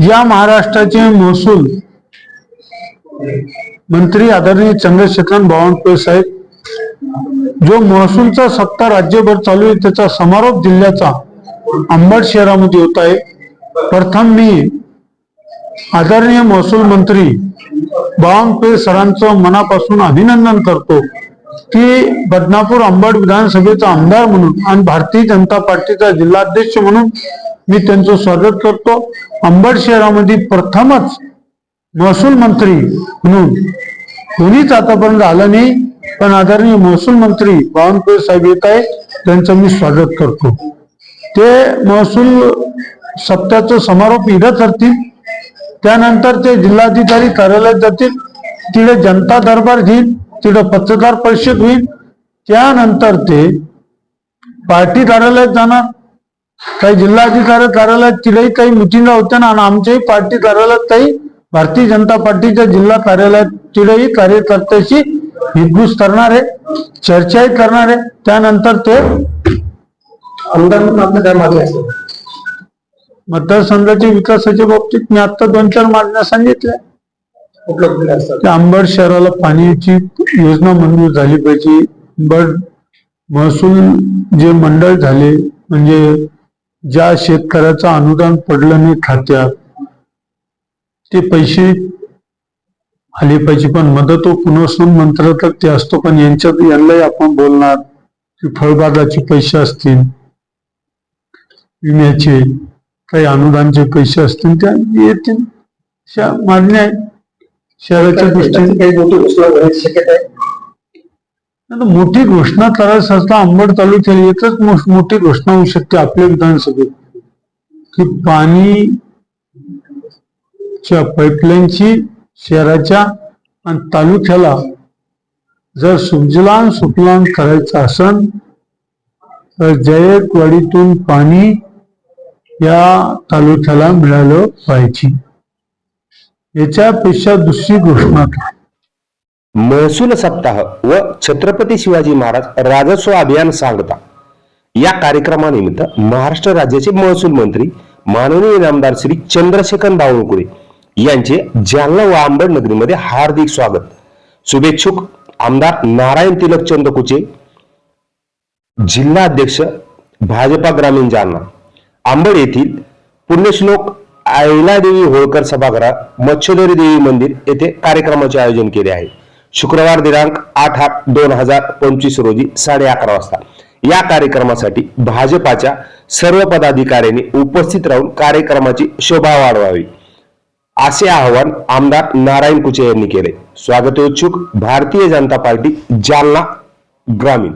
या महाराष्ट्राचे महसूल मंत्री आदरणीय चंद्रशेखर बावनकुळे साहेब जो महसूलचा सत्ता राज्यभर चालू आहे त्याचा समारोप जिल्ह्याचा अंबड शहरामध्ये होत आहे. प्रथम मी आदरणीय महसूल मंत्री बावनकुळे सरांचं मनापासून अभिनंदन करतो. की बदनापूर अंबड विधानसभेचा आमदार म्हणून आणि भारतीय जनता पार्टीचा जिल्हाध्यक्ष म्हणून मी त्यांचं स्वागत करतो. अंबड शहरामध्ये प्रथमच महसूल मंत्री म्हणून कोणीच आतापर्यंत आलं नाही पण आदरणीय महसूल मंत्री बावनकुळे साहेब येत आहे त्यांचं मी स्वागत करतो. ते महसूल सप्त्याचं समारोप इथं करतील. त्यानंतर ते जिल्हाधिकारी कार्यालयात जातील. तिथे जनता दरबार घेईल तिथे पत्रकार परिषद होईल. त्यानंतर ते पार्टी कार्यालयात जाणार. काही जिल्हाधिकारी कार्यालयात तिलाही काही मिटिंगा होत्या ना आणि आमच्याही पार्टी कार्यालयात काही भारतीय जनता पार्टीच्या जिल्हा कार्यालयात तिथेही कार्यकर्त्याशी हितगुज करणार आहे चर्चाही करणार. आहे त्यानंतर ते आमदार म्हणून काय मागणी असेल मतदारसंघाच्या विकासाच्या बाबतीत मी आता दोन चार मागण्या सांगितल्या. कुठलं अंबड शहराला पाण्याची योजना मंजूर झाली पाहिजे. बट महसूल जे मंडळ झाले म्हणजे ज्या शेतकऱ्याचं अनुदान पडलं नाही खात्यात ते पैसे आले पाहिजे. पण मदत व पुनर्वसन मंत्र तर ते असतो पण यांच्यात यांनाही आपण बोलणार की फळबागाचे पैसे असतील विम्याचे काही अनुदानचे पैसे असतील त्या येतील. मागण्या आहेत. शहराच्या दृष्टीने काही मोठी शक्यता आहे. मोठी घोषणा करायचं असता अंबड तालुक्याला एकच मोठी घोषणा होऊ शकते आपल्या विधानसभेत की पाणीच्या पाईपलाईनची शहराच्या आणि तालुक्याला जर सुजलाम सुफलाम करायचं असन तर जयकवाडीतून पाणी या तालुक्याला मिळालं पाहिजे याच्यापेक्षा दुसरी घोषणा काय? महसूल सप्ताह व छत्रपती शिवाजी महाराज राजस्व अभियान सांगता. या कार्यक्रमानिमित्त महाराष्ट्र राज्याचे महसूल मंत्री माननीय नामदार श्री चंद्रशेखर बावनकुळे यांचे जालना व आंबड नगरीमध्ये हार्दिक स्वागत. शुभेच्छुक आमदार नारायण तिलक चंद्रकुचे जिल्हा अध्यक्ष भाजपा ग्रामीण जालना आंबड येथील पुण्यश्लोक आयलादेवी होळकर सभागृह मच्छोदरी देवी मंदिर येथे कार्यक्रमाचे आयोजन केले आहे. शुक्रवार दिनांक आठ आठ दोन हजार पंचवीस रोजी साडे अकरा वाजता. या कार्यक्रमासाठी भाजपाच्या सर्व पदाधिकाऱ्यांनी उपस्थित राहून कार्यक्रमाची शोभा वाढवावी. असे आवाहन आमदार नारायण कुचे यांनी केले. स्वागतोत्सुक भारतीय जनता पार्टी जालना ग्रामीण.